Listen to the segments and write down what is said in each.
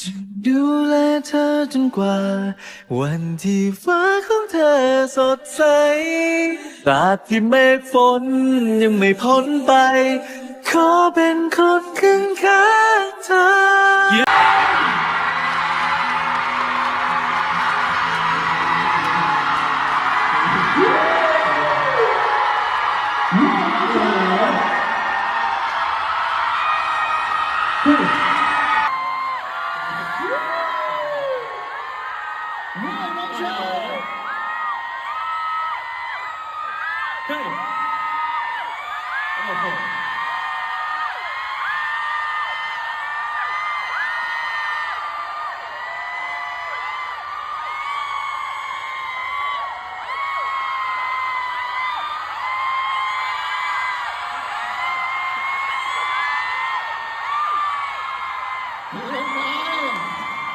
จะดูแลเธอจนกว่า วันที่ฟ้าของเธอสดใสตราบที่เมฆฝนยังไม่พ้นไป ขอเป็นคนข้างข้างเธอ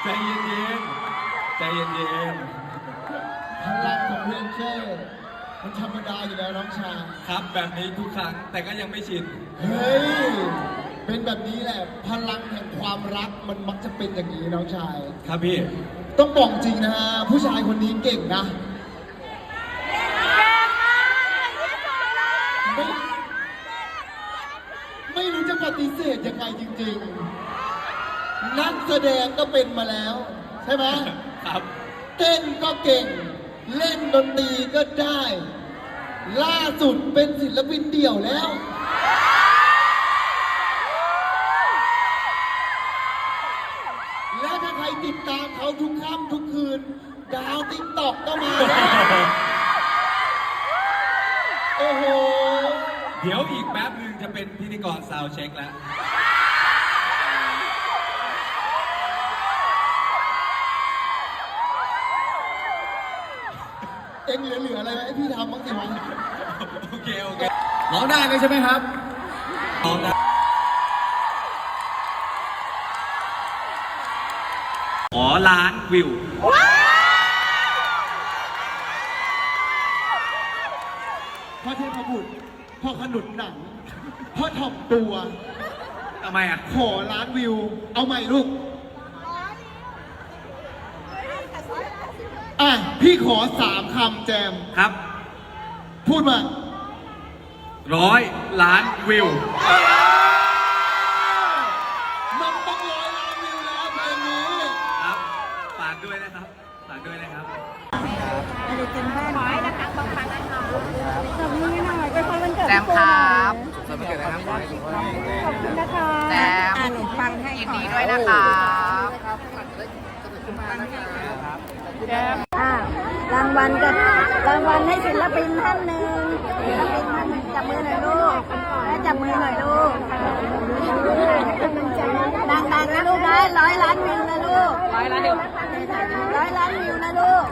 ใจเย็นๆ ใจเย็นพลังของ เรนเจอร์มันธรรมดาอยู่แล้วน้องชายครับแบบนี้ทุกครั้งแต่ก็ยังไม่ชิน เฮ้ย เป็นแบบนี้แหละ พลังแห่งความรักมันมักจะเป็นอย่างนี้น้องชาย ครับพี่ ต้องบอกจริงนะฮะผู้ชายคนนี้เก่งนะไม่ไม่รู้จะปฏิเสธยังไงจริง ๆ นักแสดงก็เป็นมาแล้ว ใช่ไหมครับ เต้นก็เก่ง เล่นดนตรีก็ได้ ล่าสุดเป็นศิลปินเดี่ยวแล้ว และถ้าใครติดตามเขาทุกค่ำทุกคืน ดาวติ๊กตอกก็มาแล้วโอ้โห เดี๋ยวอีกแป๊บหนึงจะเป็นพิธีกรซาวเช็คแล้ว เอ็งเหลือๆอะไรไหมให้พี่ทำบ้างสิวะโอเคโอเคร้องได้เลยใช่ไหมครับพร้อมนะขอล้านวิวพ่อเทพบุตรพ่อขนุนหนังพ่อถ่อมตัว ทำไมอะ ขอล้านวิว เอาใหม่ลูก อะ พี่ขอสามคำแจม ครับ พูดมา ร้อยล้านวิว มันต้องร้อยล้านวิวแล้วเพลงนี้ ครับฝากด้วยนะครับฝากด้วยนะครับ ขอให้ดังๆปังๆนะคะขอบคุณหน่อยไปพรวันเกิดแจมครับขอบคุณนะคะแจม อ่านหนูฟังให้ยินดีด้วยนะครับอ่ารางวัลกับรางวัลให้ศิลปินท่านหนึ่งศิลปินท่านหนึ่งจับมือหน่อยลูกและจับมือหน่อยลูกดังๆนะลูกนะร้อยล้านวิวนะลูกร้อยล้านวิวร้อยล้านวิวนะลูก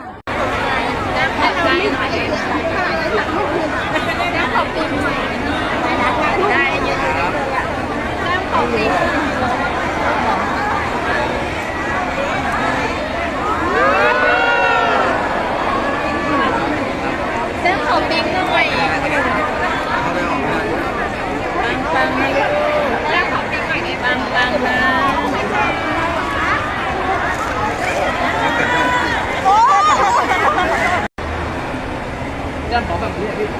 Yeah,